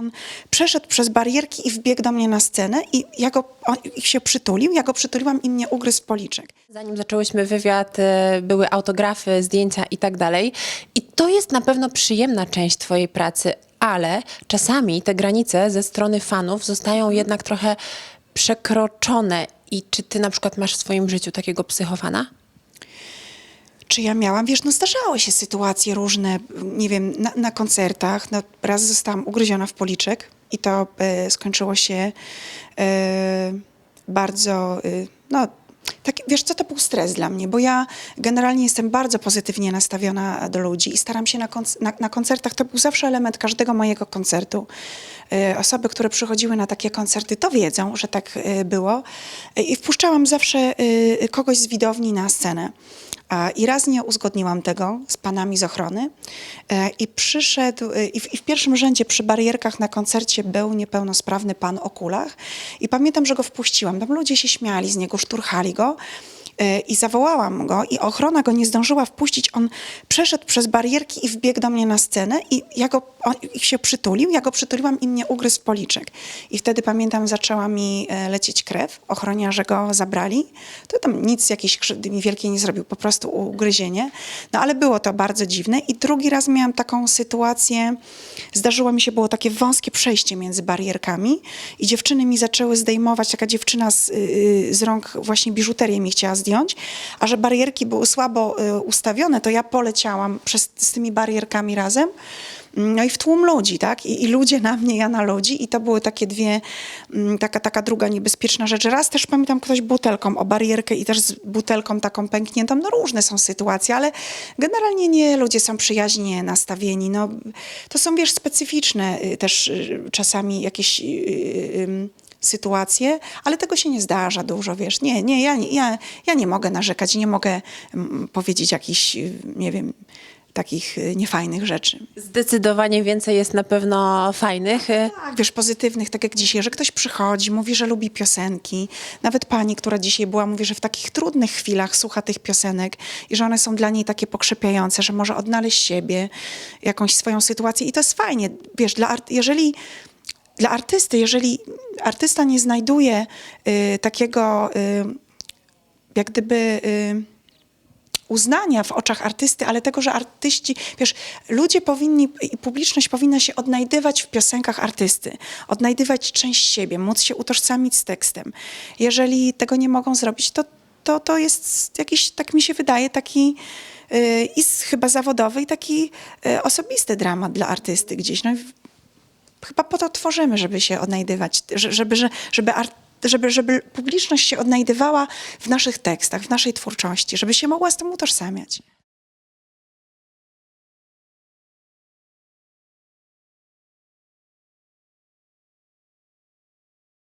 On przeszedł przez barierki i wbiegł do mnie na scenę i ja go, on i się przytulił, ja go przytuliłam i mnie ugryzł policzek. Zanim zaczęłyśmy wywiad, e, były autografy, zdjęcia i tak dalej. I to jest na pewno przyjemna część Twojej pracy, ale czasami te granice ze strony fanów zostają jednak trochę przekroczone. I czy Ty na przykład masz w swoim życiu takiego psychofana? Czy ja miałam? Wiesz, no zdarzały się sytuacje różne, nie wiem, na, na koncertach. No, raz zostałam ugryziona w policzek i to e, skończyło się e, bardzo, e, no, tak, wiesz co, to był stres dla mnie, bo ja generalnie jestem bardzo pozytywnie nastawiona do ludzi i staram się na, konc- na, na koncertach, to był zawsze element każdego mojego koncertu. E, Osoby, które przychodziły na takie koncerty, to wiedzą, że tak e, było. E, I wpuszczałam zawsze e, kogoś z widowni na scenę. I raz nie uzgodniłam tego z panami z ochrony e, i przyszedł, e, i w, i w pierwszym rzędzie przy barierkach na koncercie był niepełnosprawny pan o kulach i pamiętam, że go wpuściłam. Tam ludzie się śmiali z niego, szturchali go e, i zawołałam go i ochrona go nie zdążyła wpuścić. On przeszedł przez barierki i wbiegł do mnie na scenę i ja go, on i się przytulił, ja go przytuliłam i mnie ugryzł policzek. I wtedy pamiętam, zaczęła mi e, lecieć krew, ochroniarze go zabrali. To tam nic, jakiejś krzywdy mi wielkiej nie zrobił, po prostu ugryzienie. No ale było to bardzo dziwne. I drugi raz miałam taką sytuację, zdarzyło mi się, było takie wąskie przejście między barierkami i dziewczyny mi zaczęły zdejmować, taka dziewczyna z, y, z rąk właśnie biżuterię mi chciała zdjąć, a że barierki były słabo y, ustawione, to ja poleciałam przez, z tymi barierkami razem. No i w tłum ludzi, tak? I, I ludzie na mnie, ja na ludzi. I to były takie dwie, mm, taka, taka druga niebezpieczna rzecz. Raz też pamiętam ktoś butelką o barierkę i też z butelką taką pękniętą. No różne są sytuacje, ale generalnie nie, ludzie są przyjaźnie nastawieni. No, to są, wiesz, specyficzne y, też y, czasami jakieś... sytuacje, ale tego się nie zdarza dużo, wiesz. Nie, nie, ja, nie- ja, ja nie mogę narzekać, nie mogę mm, powiedzieć jakichś, nie wiem, takich y, niefajnych rzeczy. Zdecydowanie więcej jest na pewno fajnych. Tak, wiesz, pozytywnych, tak jak dzisiaj, że ktoś przychodzi, mówi, że lubi piosenki. Nawet pani, która dzisiaj była, mówi, że w takich trudnych chwilach słucha tych piosenek i że one są dla niej takie pokrzepiające, że może odnaleźć siebie, jakąś swoją sytuację. I to jest fajnie. Wiesz, dla art- jeżeli dla artysty, jeżeli artysta nie znajduje y, takiego, y, jak gdyby... Y, uznania w oczach artysty, ale tego, że artyści, wiesz, ludzie powinni i publiczność powinna się odnajdywać w piosenkach artysty, odnajdywać część siebie, móc się utożsamić z tekstem. Jeżeli tego nie mogą zrobić, to, to, to jest jakiś, tak mi się wydaje, taki yy, i chyba zawodowy i taki yy, osobisty dramat dla artysty gdzieś. No, chyba po to tworzymy, żeby się odnajdywać, że- żeby, że- żeby, art, żeby, żeby publiczność się odnajdywała w naszych tekstach, w naszej twórczości, żeby się mogła z tym utożsamiać.